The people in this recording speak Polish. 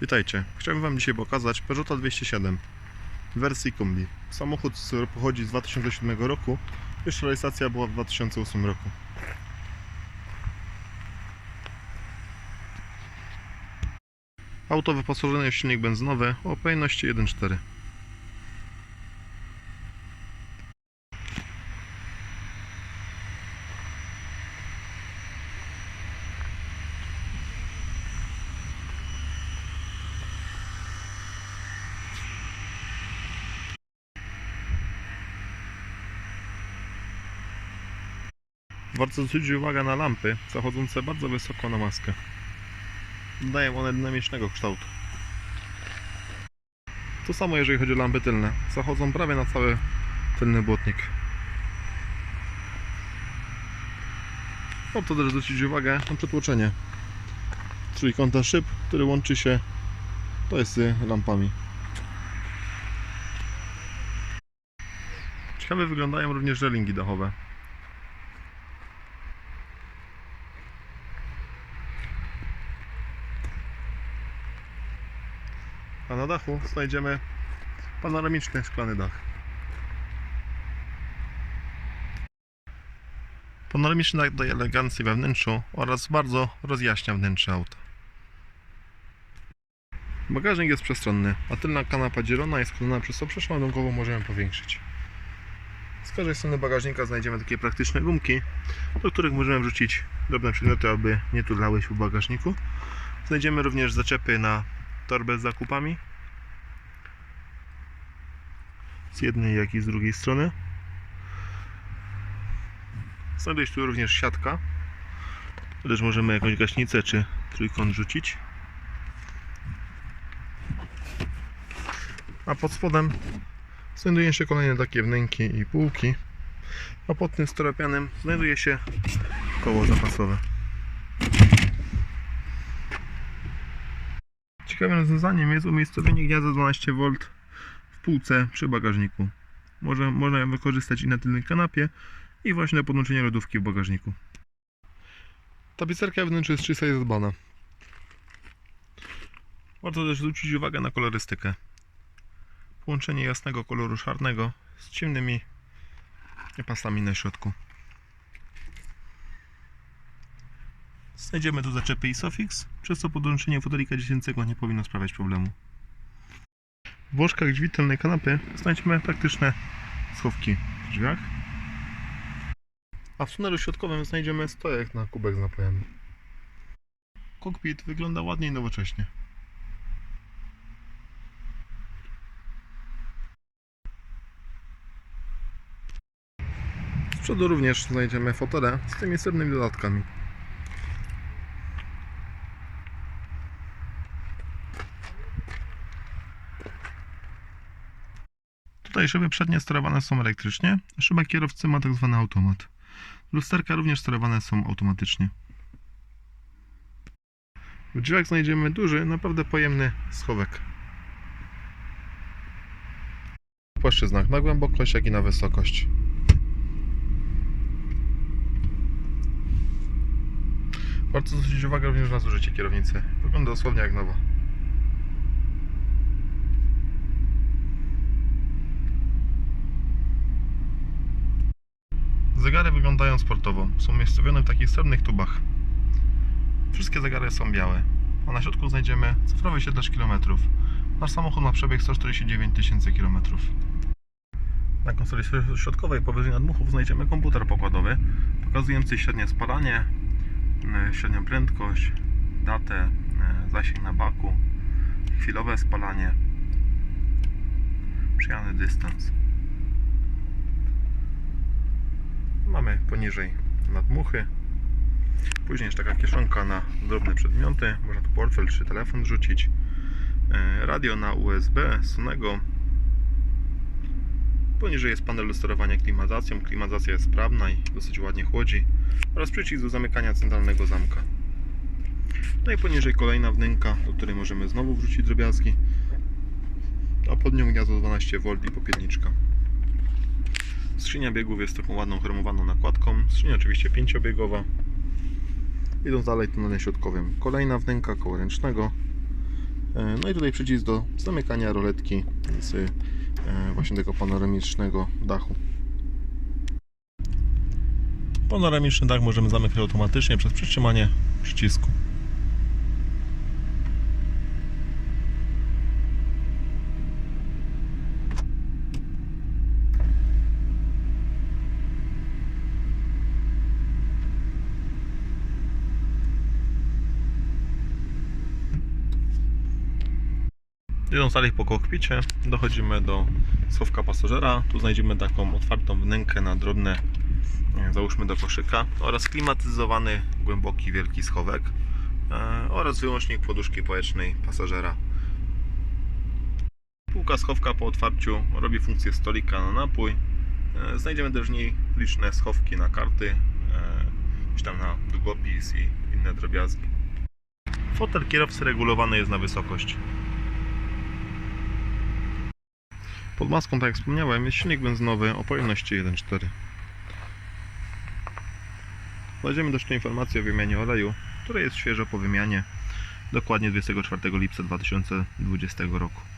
Witajcie. Chciałbym Wam dzisiaj pokazać Peugeota 207 w wersji kombi. Samochód pochodzi z 2007 roku, jeszcze rejestracja była w 2008 roku. Auto wyposażone w silnik benzynowy o pojemności 1.4. Warto zwrócić uwagę na lampy zachodzące bardzo wysoko na maskę. Dodają one dynamicznego kształtu. To samo jeżeli chodzi o lampy tylne. Zachodzą prawie na cały tylny błotnik. Warto też zwrócić uwagę na przetłoczenie trójkąta szyb, który łączy się to jest z lampami. Ciekawe wyglądają również żelingi dachowe. A na dachu znajdziemy panoramiczny szklany dach. Panoramiczny dach daje elegancji we wnętrzu oraz bardzo rozjaśnia wnętrze auta. Bagażnik jest przestronny, a tylna kanapa dzielona jest sklejona przez co przeszłą ładunkową możemy powiększyć. Z każdej strony bagażnika znajdziemy takie praktyczne gumki, do których możemy wrzucić drobne przedmioty, aby nie tudlały się w bagażniku. Znajdziemy również zaczepy na torbę z zakupami. Z jednej, jak i z drugiej strony. Znajduje się tu również siatka. Też możemy jakąś gaśnicę czy trójkąt rzucić. A pod spodem znajdują się kolejne takie wnęki i półki. A pod tym steropianem znajduje się koło zapasowe. Ciekawym rozwiązaniem jest umiejscowienie gniazda 12V w półce przy bagażniku. Może, można ją wykorzystać i na tylnej kanapie i właśnie na podłączenie lodówki w bagażniku. Tapicerka wnętrza jest czysta i zadbana. Warto też zwrócić uwagę na kolorystykę. Połączenie jasnego koloru szarnego z ciemnymi pasami na środku. Znajdziemy tu zaczepy i sofix, przez co podłączenie fotelika dziecięcego nie powinno sprawiać problemu. W łożkach drzwi tylnej kanapy znajdziemy praktyczne schowki w drzwiach. A w tunelu środkowym znajdziemy stojak na kubek z napojami. Kokpit wygląda ładnie i nowocześnie. Z przodu również znajdziemy fotele z tymi srebrnymi dodatkami. Tutaj szyby przednie sterowane są elektrycznie, szyba kierowcy ma tak zwany automat. Lusterka również sterowane są automatycznie. W drzwiach znajdziemy duży, naprawdę pojemny schowek. W płaszczyznach na głębokość, jak i na wysokość. Warto zwrócić uwagę również na zużycie kierownicy. Wygląda dosłownie jak nowa. Zegary wyglądają sportowo. Są umiejscowione w takich srebrnych tubach. Wszystkie zegary są białe. A na środku znajdziemy cyfrowy siedlarz kilometrów. Nasz samochód ma przebieg 149 tysięcy kilometrów. Na konsoli środkowej powyżej nadmuchów znajdziemy komputer pokładowy pokazujący średnie spalanie, e, średnią prędkość, datę, e, zasięg na baku, chwilowe spalanie, przyjany dystans. Poniżej nadmuchy. Później jest taka kieszonka na drobne przedmioty. Można tu portfel czy telefon rzucić. E, Radio na USB, Sonego. Poniżej jest panel do sterowania klimatyzacją. Klimatyzacja jest sprawna i dosyć ładnie chłodzi. Oraz przycisk do zamykania centralnego zamka. No i poniżej kolejna wnęka, do której możemy znowu wrzucić drobiazgi. A pod nią gniazdo 12V i popielniczka. Skrzynia biegów jest taką ładną chromowaną nakładką. Skrzynia oczywiście E, No i tutaj przycisk do zamykania roletki z e, właśnie tego panoramicznego dachu. Panoramiczny dach możemy zamykać automatycznie przez przytrzymanie przycisku. Idąc dalej po kokpicie, dochodzimy do schowka pasażera. Tu znajdziemy taką otwartą wnękę na drobne, załóżmy do koszyka, oraz klimatyzowany, głęboki, wielki schowek e, oraz wyłącznik poduszki powietrznej pasażera. Półka schowka po otwarciu robi funkcję stolika na napój. E, Znajdziemy też w niej liczne schowki na karty, e, gdzieś tam na długopis i inne drobiazgi. Fotel kierowcy regulowany jest na wysokość. Pod maską, tak jak wspomniałem, jest silnik benzynowy o pojemności 1.4. Znajdziemy też tu informację o wymianie oleju, które jest świeżo po wymianie, dokładnie 24 lipca 2020 roku.